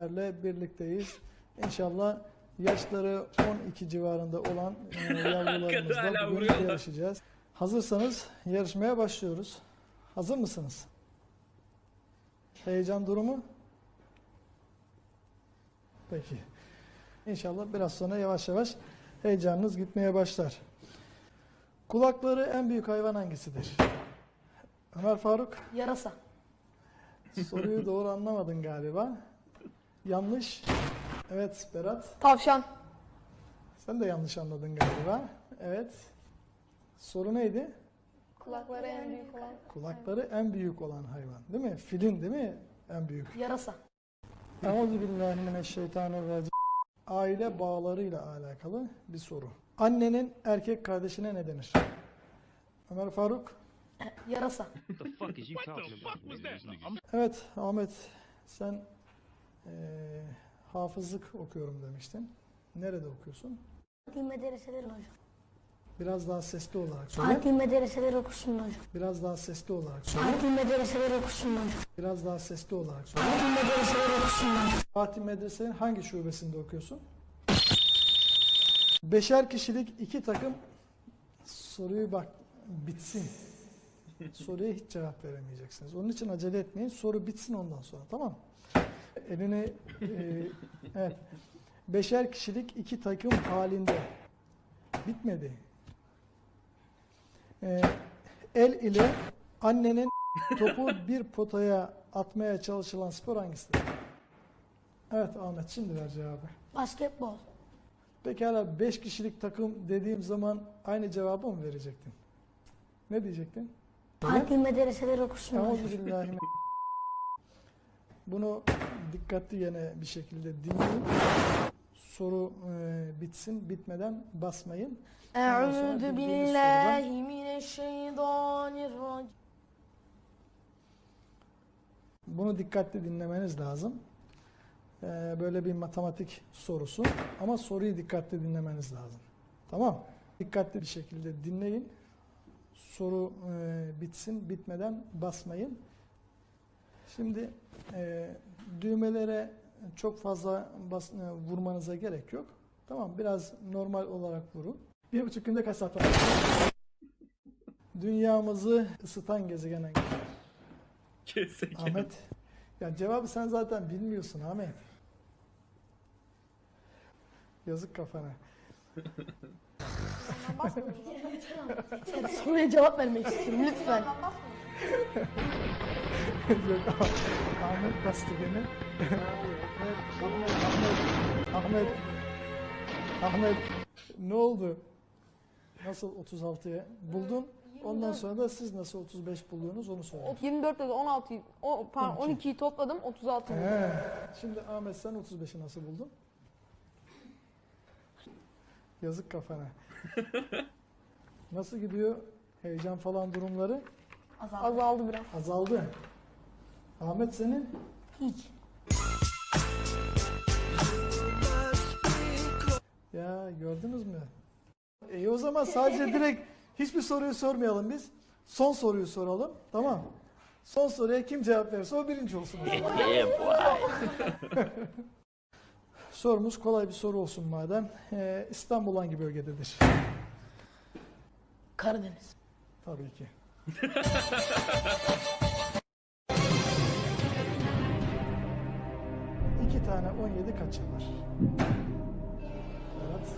sizlerle birlikteyiz. İnşallah yaşları 12 civarında olan e, yavrularımızla bugün yarışacağız. Hazırsanız yarışmaya başlıyoruz. Hazır mısınız? Heyecan durumu? Peki. İnşallah biraz sonra yavaş yavaş heyecanınız gitmeye başlar. Kulakları en büyük hayvan hangisidir? Ömer Faruk? Yarasa. Soruyu doğru anlamadın galiba. Yanlış. Evet Berat. Tavşan. Sen de yanlış anladın galiba. Evet. Soru neydi? Kulakları en büyük olan. Kulakları en büyük olan hayvan. Değil mi? Filin değil mi? En büyük. Yarasa. Euzubillahimineşşeytanirracim. Aile bağlarıyla alakalı bir soru. Annenin erkek kardeşine ne denir? Ömer Faruk. Yarasa. What the fuck is you talking about? Evet Ahmet sen eee, hafızlık okuyorum demiştin. Nerede okuyorsun? Fatih medreseleri hocam. Biraz daha sesli olarak söyle. Fatih medreseleri okusun hocam. Biraz daha sesli olarak söyle. Fatih medreseleri okusun hocam. Biraz daha sesli olarak söyle. Fatih medreseleri okusun hocam. Fatih Medrese'nin hangi şubesinde okuyorsun? Beşer kişilik iki takım soruyu bak bitsin. Soruya hiç cevap veremeyeceksiniz. Onun için acele etmeyin. Soru bitsin ondan sonra tamam mı? Elini e, evet. Beşer kişilik iki takım halinde bitmedi. E, el ile annenin topu bir potaya atmaya çalışılan spor hangisidir? Evet Ahmet şimdi ver cevabı. Basketbol. Pekala 5 kişilik takım dediğim zaman aynı cevabı mı verecektin? Ne diyecektin? Fatih medreseleri okusun hocam. Bunu dikkatli yine bir şekilde dinleyin. Soru e, bitsin. Bitmeden basmayın. Bildiğiniz billahi mineşşeytanirracim. Bunu dikkatli dinlemeniz lazım. E, böyle bir matematik sorusu. Ama soruyu dikkatli dinlemeniz lazım. Tamam. Dikkatli bir şekilde dinleyin. Soru e, bitsin. Bitmeden basmayın. Şimdi e, düğmelere çok fazla bas, e, vurmanıza gerek yok. Tamam biraz normal olarak vurun. Bir buçuk günde kaç saat var? Dünyamızı ısıtan gezegen hangisi? Gezegen. Ahmet. Ya cevabı sen zaten bilmiyorsun Ahmet. Yazık kafana. Soruya cevap vermek istiyorum lütfen. Yok Ah- Ahmet bastı beni. Ahmet, Ahmet, Ahmet, Ahmet. Ne oldu? Nasıl 36'ya buldun? Ondan sonra da siz nasıl 35 buluyorsunuz onu söyleyin. 24 ile 16 o pardon 12. 12'yi topladım 36 buldum. He. Şimdi Ahmet sen 35'i nasıl buldun? Yazık kafana. Nasıl gidiyor? Heyecan falan durumları Azaldı biraz. azaldı. Ahmet senin? Hiç. Ya gördünüz mü? İyi o zaman sadece direkt hiçbir soruyu sormayalım biz. Son soruyu soralım. Tamam. Son soruya kim cevap verirse o birinci olsun. o zaman. Sorumuz kolay bir soru olsun madem. Ee, İstanbul hangi bölgededir? Karadeniz. Tabii ki. İki tane 17 kaç yapar? Evet.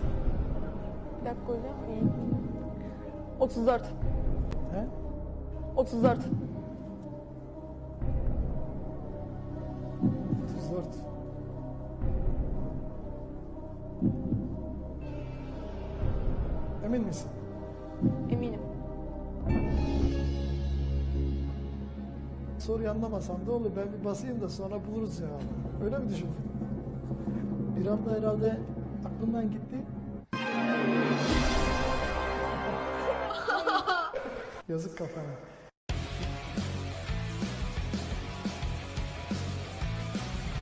Bir dakika hocam. iyi. 34. He? 34. 34. Emin misin? Eminim. Soruyu anlamasam da olur. Ben bir basayım da sonra buluruz cevabı. Öyle mi düşündün? Bir anda herhalde aklımdan gitti. Yazık kafana.